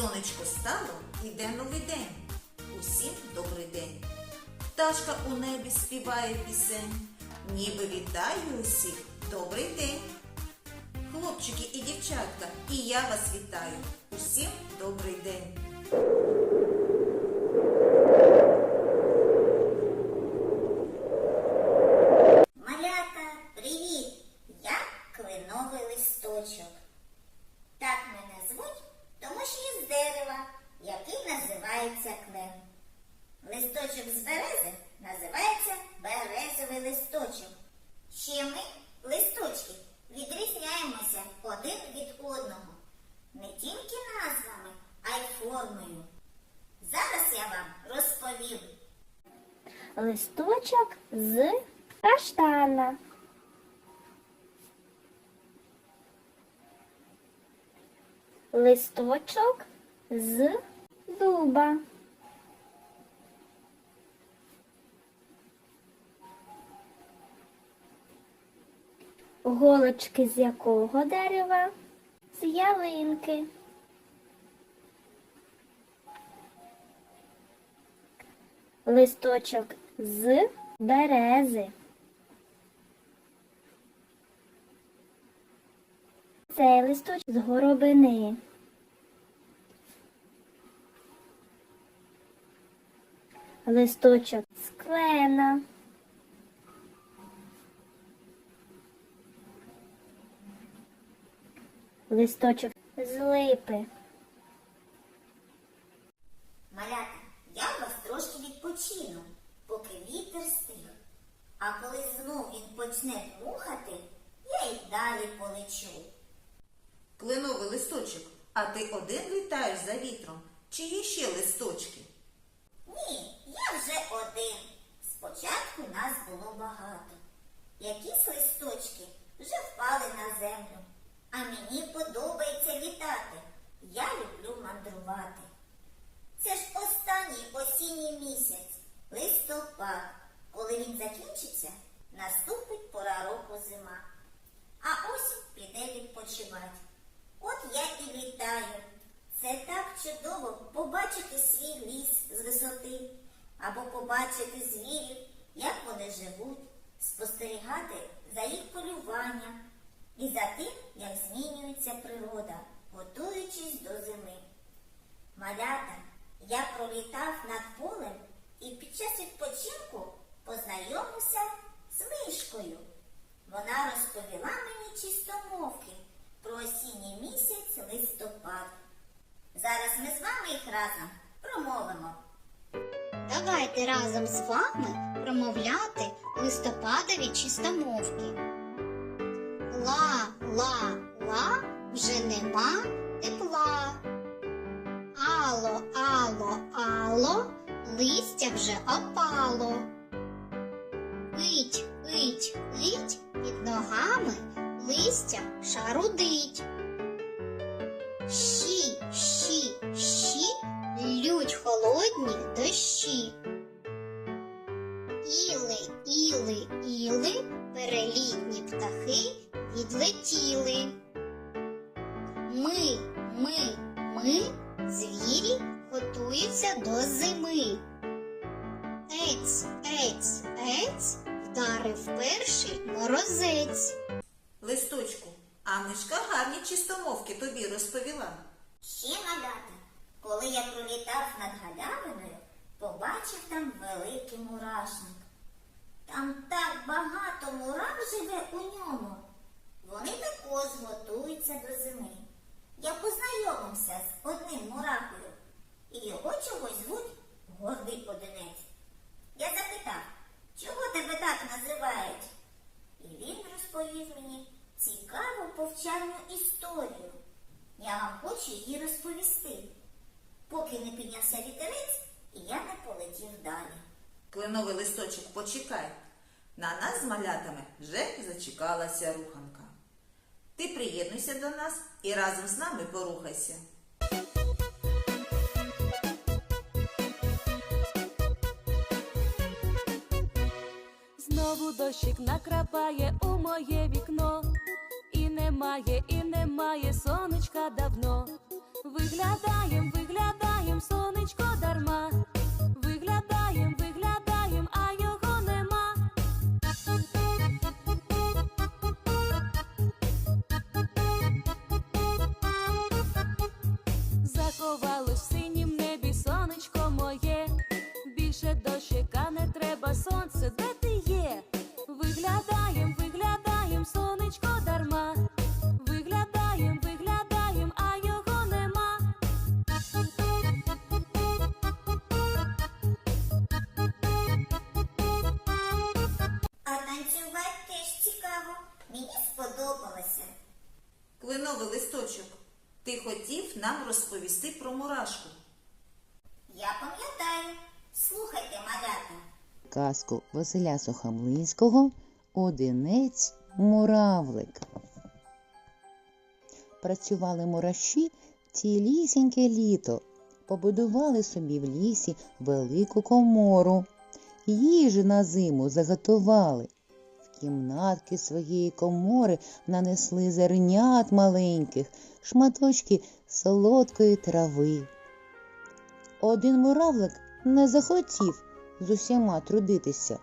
Сонечко стало, іде новий день. Усім добрий день. Пташка у небі співає пісень, ніби вітаю усіх, добрий день. Хлопчики і дівчатка, і я вас вітаю. Усім добрий день. Малята, привіт! Я кленовий листочок. Так мене звуть, тому що із дерева, який називається клен. Листочок з берези називається березовий листочок. Ще ми, листочки, відрізняємося один від одного. Не тільки назвами, а й формою. Зараз я вам розповім. листочок з каштана. Листочок з дуба. Голочки з якого дерева? З ялинки. Листочок з берези. Цей листочок з горобини. Листочок з клена. Листочок з липи. Малята, я у вас трошки відпочину, поки вітер стих. А коли знов він почне дмухати, я й далі полечу. Кленовий листочок, а ти один літаєш за вітром? Чи є ще листочки? Ні, я вже один. Спочатку нас було багато. Якісь листочки вже впали на землю. А мені подобається літати. Я люблю мандрувати. Це ж останній осінній місяць, листопад. Коли він закінчиться, наступить пора року зима. А осінь піде відпочивати. От я і літаю. Це так чудово побачити свій ліс з висоти, або побачити звірів, як вони живуть, спостерігати за їх полюванням і за тим, як змінюється природа, готуючись до зими. Малята, я пролітав над полем і під час відпочинку познайомився з мишкою. Вона розповіла мені чистомовки про осінній місяць листопад. Зараз ми з вами їх разом промовимо. Давайте разом з вами промовляти листопадові чистомовки. Ла, ла, ла, вже нема тепла. Ало, ало, ало, листя вже опало. Ить, ить, ить, під ногами листя шарудить. Щі, щі, щі, лють холодні дощі. Іли, іли, іли, перелітні птахи відлетіли. Тобі розповіла. Ще малята, коли я пролітав над галявиною, побачив там великий мурашник. Там так багато мурах живе у ньому. Вони також готуються до зими. Я познайомився з одним мурахою, і його чогось звуть гордий одинець. Я запитав, чого тебе так називають? І він розповів мені цікаву повчальну історію. Я вам хочу її розповісти, поки не піднявся вітерець, і я не полетів далі. Листочок, почекай. На нас з малятами вже зачекалася руханка. Ти приєднуйся до нас і разом з нами порухайся. Знову дощик накрапає у моє вікно, і немає, і немає сонечка давно. Виглядаєм, Сховалось ти хотів нам розповісти про мурашку. Я пам'ятаю. Слухайте, малята. казку Василя Сухомлинського Одинець муравлик. Працювали мураші цілісіньке літо, побудували собі в лісі велику комору, їжі на зиму заготували. Кімнатки своєї комори нанесли зернят маленьких, шматочки солодкої трави. Один муравлик не захотів з усіма трудитися.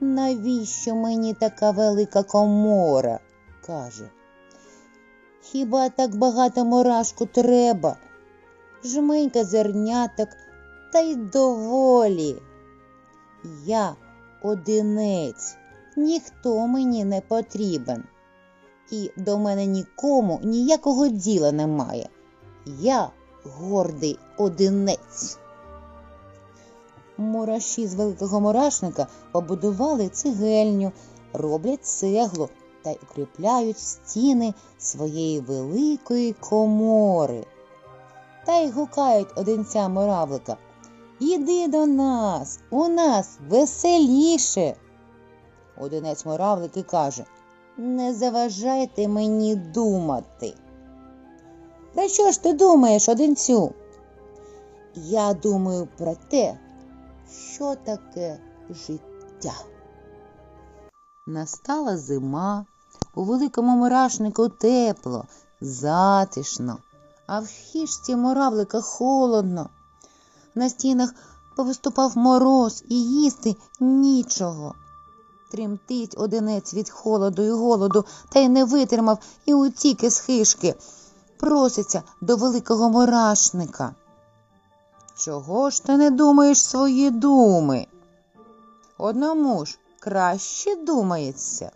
Навіщо мені така велика комора? каже. Хіба так багато мурашку треба? Жменька зерняток та й доволі. Я одинець, ніхто мені не потрібен. І до мене нікому ніякого діла немає. Я гордий одинець. Мураші з великого мурашника побудували цегельню, роблять цеглу та й укріпляють стіни своєї великої комори. Та й гукають одинця муравлика. Іди до нас, у нас веселіше. Одинець муравлик і каже Не заважайте мені думати. Про що ж ти думаєш, одинцю? Я думаю про те, що таке життя. Настала зима, у великому мурашнику тепло, затишно, а в хижці муравлика холодно. На стінах повиступав мороз і їсти нічого. Тремтить одинець від холоду і голоду, та й не витримав і утік із хижки. Проситься до великого мурашника. Чого ж ти не думаєш свої думи? Одному ж краще думається.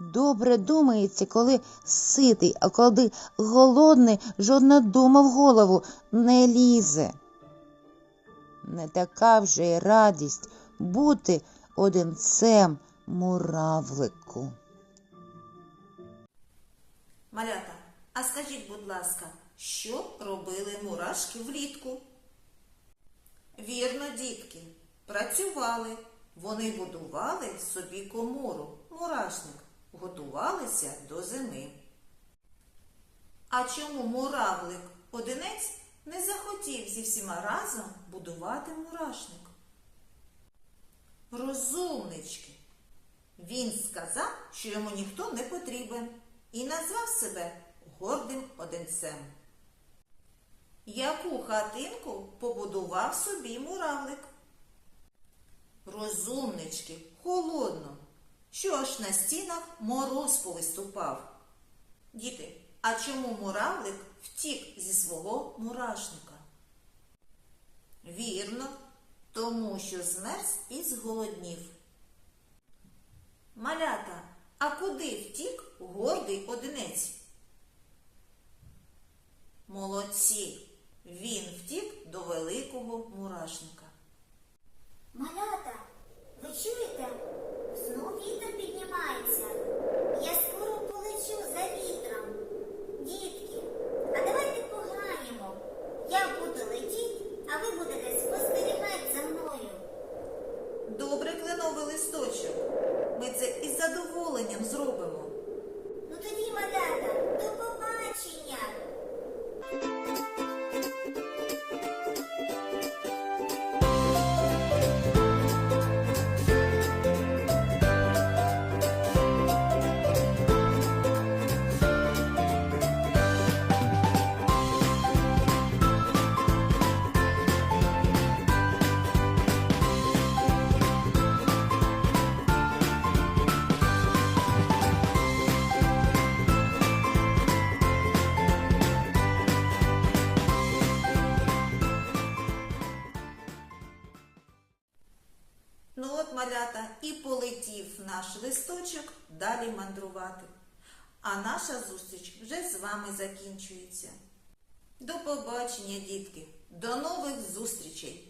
Добре думається, коли ситий, а коли голодний, жодна дума в голову не лізе. Не така вже й радість бути одинцем муравлику. Малята, а скажіть, будь ласка, що робили мурашки влітку? Вірно, дітки, працювали. Вони будували собі комору, мурашник, готувалися до зими. А чому муравлик одинець не захотів зі всіма разом будувати мурашник? Розумнички. Він сказав, що йому ніхто не потрібен, і назвав себе гордим одинцем. Яку хатинку побудував собі муравлик? Розумнички, холодно. Що ж на стінах мороз повиступав? Діти, а чому муравлик втік зі свого мурашника? Вірно, тому що змерз і зголоднів. Малята, а куди втік гордий одинець? Молодці! Він втік до великого мурашника. Малята, ви чуєте? Знов вітер піднімається. Я скоро полечу за вітром. Дітки, а давайте пограємо. Я буду летіти, а ви будете спостерігати за мною. Добре кленовий листочок. Ми це із задоволенням зробимо. Ну от, малята, і полетів наш листочок далі мандрувати. А наша зустріч вже з вами закінчується. До побачення, дітки! До нових зустрічей!